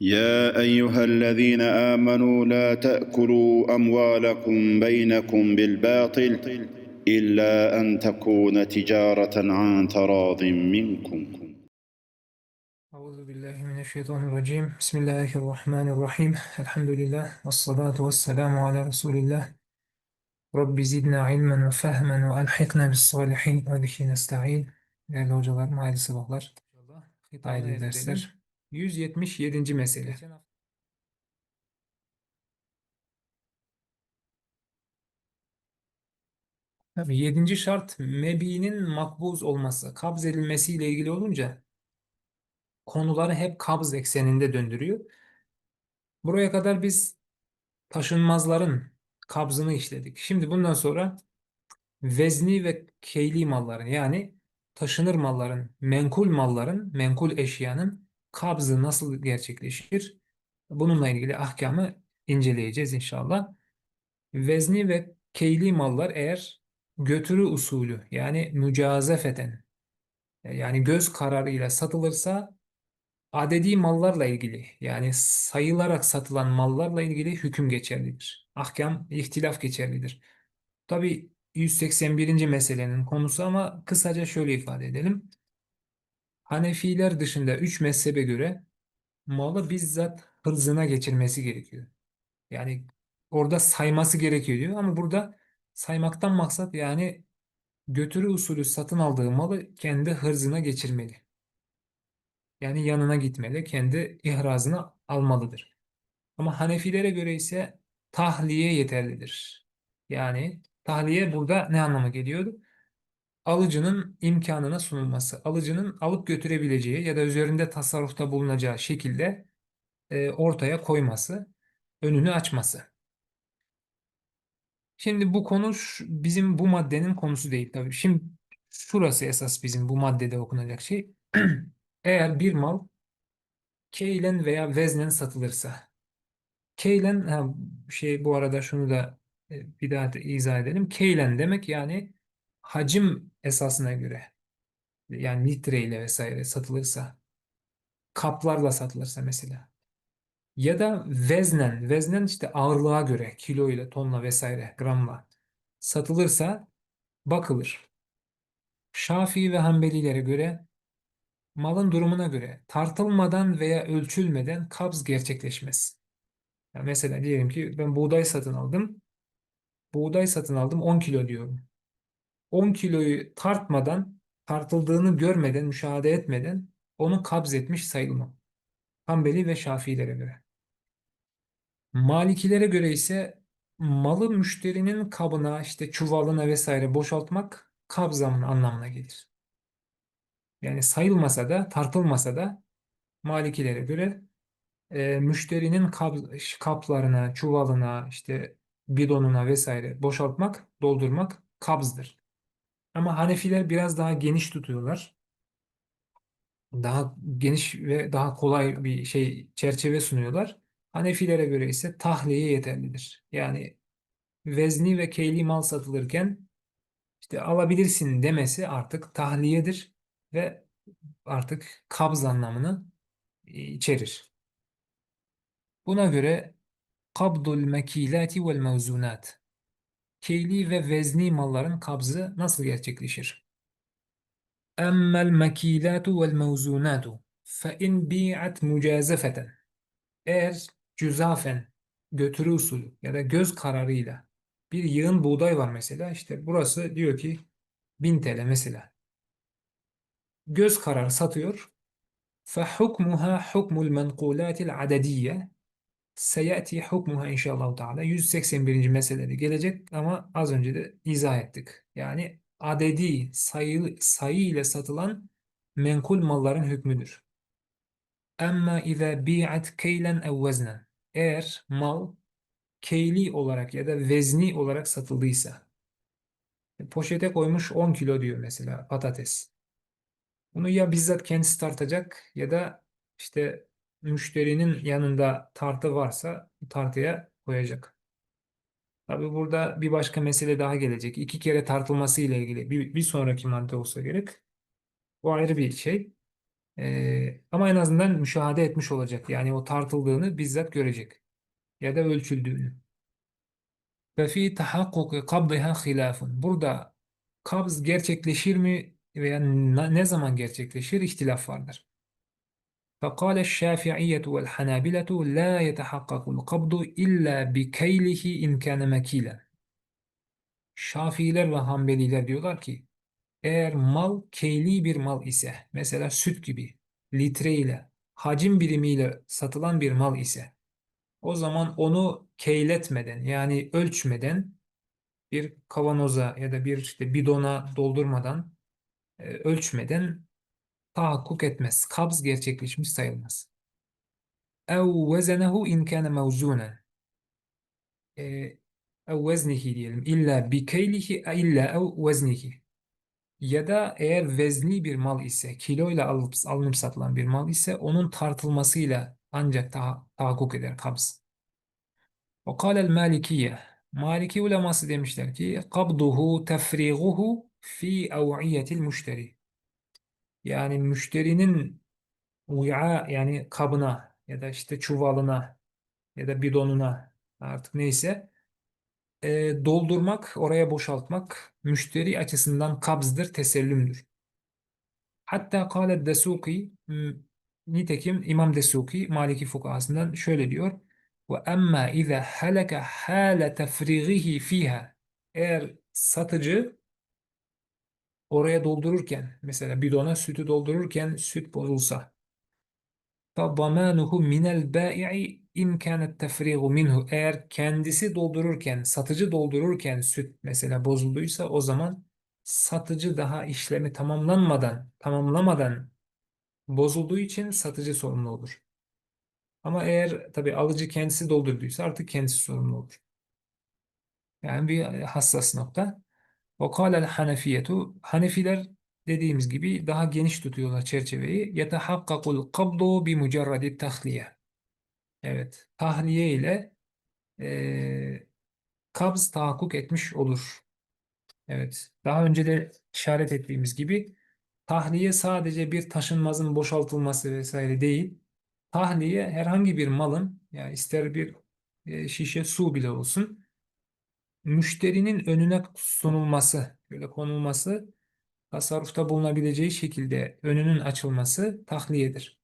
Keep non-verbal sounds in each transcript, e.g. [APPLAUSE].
يا أيها الذين آمنوا لا تأكلوا أموالكم بينكم بالباطل إلا أن تكون تجارة عن تراض منكم. أعوذ بالله من الشيطان الرجيم. بسم الله الرحمن الرحيم. الحمد لله والصلاة والسلام على رسول الله. رب زدنا علما وفهما وألحقنا بالصالحين. وبه نستعين. Değerli hocalar, hayırlı sabahlar. Hayırlı dersler. 177. mesele. Tabii yedinci şart mebinin makbuz olması, kabz edilmesiyle ilgili olunca konuları hep kabz ekseninde döndürüyor. Buraya kadar biz taşınmazların kabzını işledik. Şimdi bundan sonra vezni ve keyli malların yani taşınır malların, menkul malların, menkul eşyanın kabzı nasıl gerçekleşir? Bununla ilgili ahkamı inceleyeceğiz inşallah. Vezni ve keyli mallar eğer götürü usulü yani mücazefeten yani göz kararıyla satılırsa adedi mallarla ilgili yani sayılarak satılan mallarla ilgili hüküm geçerlidir. Ahkam, ihtilaf geçerlidir. Tabi 181. meselenin konusu ama kısaca şöyle ifade edelim. Hanefiler dışında 3 mezhebe göre malı bizzat hırzına geçirmesi gerekiyor. Yani orada sayması gerekiyor diyor ama burada saymaktan maksat yani götürü usulü satın aldığı malı kendi hırzına geçirmeli. Yani yanına gitmeli, kendi ihrazını almalıdır. Ama Hanefilere göre ise tahliye yeterlidir. Yani tahliye burada ne anlama geliyordu? Alıcının imkanına sunulması, alıcının alıp götürebileceği ya da üzerinde tasarrufta bulunacağı şekilde e, ortaya koyması, önünü açması. Şimdi bu konu bizim bu maddenin konusu değil tabii. Şimdi şurası esas bizim bu maddede okunacak şey. [CLEARS THROAT] Eğer bir mal keylen veya veznen satılırsa. Keylen şey bu arada şunu da e, bir daha da izah edelim. Keylen demek yani hacim esasına göre yani litreyle vesaire satılırsa kaplarla satılırsa mesela ya da veznen veznen işte ağırlığa göre kiloyla tonla vesaire gramla satılırsa bakılır. Şafii ve Hanbelilere göre malın durumuna göre tartılmadan veya ölçülmeden kabz gerçekleşmez. Ya mesela diyelim ki ben buğday satın aldım. Buğday satın aldım 10 kilo diyorum. 10 kiloyu tartmadan, tartıldığını görmeden, müşahede etmeden onu kabz etmiş sayılmam. Hanbeli ve Şafiilere göre. Malikilere göre ise malı müşterinin kabına, işte çuvalına vesaire boşaltmak kabzamın anlamına gelir. Yani sayılmasa da, tartılmasa da Malikilere göre e, müşterinin kap, kaplarına, çuvalına, işte bidonuna vesaire boşaltmak, doldurmak kabzdır. Ama Hanefiler biraz daha geniş tutuyorlar. Daha geniş ve daha kolay bir şey çerçeve sunuyorlar. Hanefilere göre ise tahliye yeterlidir. Yani vezni ve keyli mal satılırken işte alabilirsin demesi artık tahliyedir ve artık kabz anlamını e, içerir. Buna göre kabdul mekilati vel mevzunat keyli ve vezni malların kabzı nasıl gerçekleşir? Emmel mekilatu vel mevzunatu fe in bi'at mücazefeten eğer cüzafen götürü usulü ya da göz kararıyla bir yığın buğday var mesela işte burası diyor ki 1000 TL mesela. Göz kararı satıyor. Fe hukmuha hukmul menqulatil adediyye. Seyati hukmuha inşallah Teala 181. meselede gelecek ama az önce de izah ettik. Yani adedi sayı, sayı ile satılan menkul malların hükmüdür. Amma iza bi'at keylen ev veznen. Eğer mal keyli olarak ya da vezni olarak satıldıysa poşete koymuş 10 kilo diyor mesela patates. Bunu ya bizzat kendisi tartacak ya da işte müşterinin yanında tartı varsa tartıya koyacak. Tabi burada bir başka mesele daha gelecek. İki kere tartılması ile ilgili bir, bir sonraki madde olsa gerek. Bu ayrı bir şey. Ee, ama en azından müşahede etmiş olacak. Yani o tartıldığını bizzat görecek. Ya da ölçüldüğünü. Ve fi tahakkuki kabdiha hilafun. Burada kabz gerçekleşir mi veya ne zaman gerçekleşir ihtilaf vardır. فقال الشافعية والحنابلة لا يتحقق القبض إلا بكيله إن كان مكيلا. Şafiiler ve Hanbeliler diyorlar ki eğer mal keyli bir mal ise mesela süt gibi litre ile hacim birimiyle satılan bir mal ise o zaman onu keyletmeden yani ölçmeden bir kavanoza ya da bir işte bidona doldurmadan e, ölçmeden tahakkuk etmez. Kabz gerçekleşmiş sayılmaz. ev vezenehu in kana mevzunen e, ev veznihi diyelim illa bi keylihi illa ev veznihi ya da eğer vezni bir mal ise kiloyla alıp alınıp satılan bir mal ise onun tartılmasıyla ancak ta tahakkuk eder kabz. Ve kâlel malikiye Maliki uleması demişler ki kabduhu tefriguhu fi ev'iyetil müşteri yani müşterinin uya yani kabına ya da işte çuvalına ya da bidonuna artık neyse e, doldurmak, oraya boşaltmak müşteri açısından kabzdır, tesellümdür. Hatta kâle Desuki nitekim İmam Desuki Maliki fukahasından şöyle diyor ve emma iza halaka hale tefrighihi fiha eğer satıcı oraya doldururken mesela bidona sütü doldururken süt bozulsa فَضَمَانُهُ مِنَ الْبَائِعِ اِنْ كَانَ التَّفْرِيغُ minhu Eğer kendisi doldururken, satıcı doldururken süt mesela bozulduysa o zaman satıcı daha işlemi tamamlanmadan, tamamlamadan bozulduğu için satıcı sorumlu olur. Ama eğer tabii alıcı kendisi doldurduysa artık kendisi sorumlu olur. Yani bir hassas nokta. وَقَالَ الْحَنَفِيَّةُ Hanefiler dediğimiz gibi daha geniş tutuyorlar çerçeveyi. يَتَحَقَّقُ الْقَبْضُ بِمُجَرَّدِ التَّخْلِيَةِ Evet, tahliye ile e, kabz tahakkuk etmiş olur. Evet, daha önce de işaret ettiğimiz gibi tahliye sadece bir taşınmazın boşaltılması vesaire değil. Tahliye herhangi bir malın, yani ister bir e, şişe su bile olsun, müşterinin önüne sunulması, böyle konulması, tasarrufta bulunabileceği şekilde önünün açılması tahliyedir.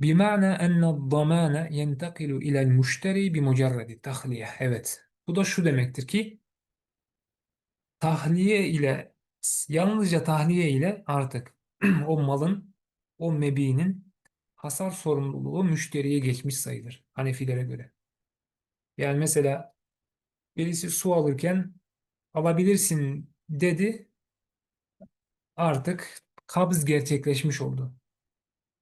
بمعنى أن الضمان ينتقل إلى المشتري بمجرد التخلية. Evet. Bu da şu demektir ki tahliye ile yalnızca tahliye ile artık [CLEARS THROAT] o malın o mebiğinin hasar sorumluluğu müşteriye geçmiş sayılır Hanefilere göre. Yani mesela birisi su alırken alabilirsin dedi artık kabz gerçekleşmiş oldu.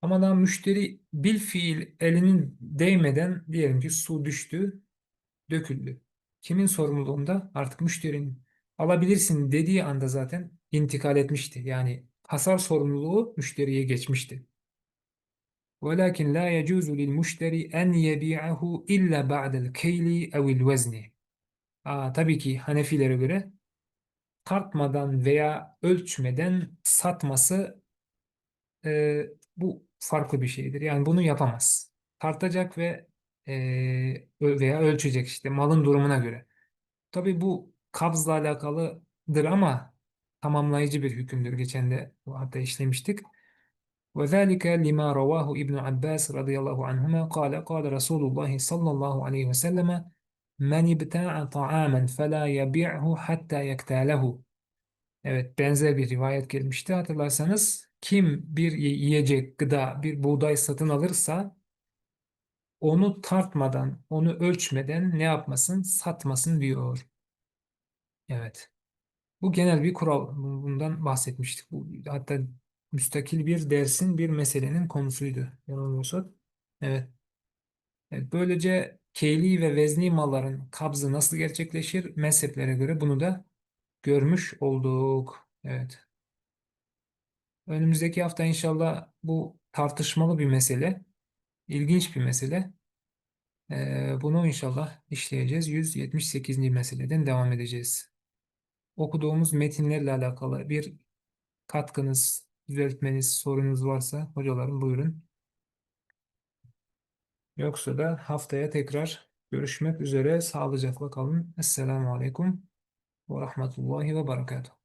Ama daha müşteri bil fiil elinin değmeden diyelim ki su düştü, döküldü. Kimin sorumluluğunda? Artık müşterinin alabilirsin dediği anda zaten intikal etmişti. Yani hasar sorumluluğu müşteriye geçmişti. وَلَكِنْ لَا يَجُوزُ لِلْمُشْتَرِ اَنْ يَبِيعَهُ اِلَّا بَعْدَ الْكَيْلِ اَوِ الْوَزْنِ Aa, Tabii ki Hanefilere göre tartmadan veya ölçmeden satması e, bu farklı bir şeydir. Yani bunu yapamaz. Tartacak ve e, ö- veya ölçecek işte malın durumuna göre. Tabii bu kabzla alakalıdır ama tamamlayıcı bir hükümdür. Geçen de hatta işlemiştik. وذلك لما رواه ابن عباس رضي الله عنهما قال قال رسول الله صلى الله عليه وسلم Men ibta'a ta'amen fela yabi'hu hatta yektalehu. Evet benzer bir rivayet gelmişti hatırlarsanız. Kim bir yiyecek gıda, bir buğday satın alırsa onu tartmadan, onu ölçmeden ne yapmasın? Satmasın diyor. Evet. Bu genel bir kural. Bundan bahsetmiştik. Bu hatta müstakil bir dersin, bir meselenin konusuydu. Yanılmıyorsak. Evet. evet. Böylece keyli ve vezni malların kabzı nasıl gerçekleşir? Mezheplere göre bunu da görmüş olduk. Evet. Önümüzdeki hafta inşallah bu tartışmalı bir mesele, ilginç bir mesele. Ee, bunu inşallah işleyeceğiz. 178. meseleden devam edeceğiz. Okuduğumuz metinlerle alakalı bir katkınız, düzeltmeniz, sorunuz varsa hocalarım buyurun. Yoksa da haftaya tekrar görüşmek üzere. Sağlıcakla kalın. Esselamu Aleyküm ve Rahmetullahi ve Berekatuhu.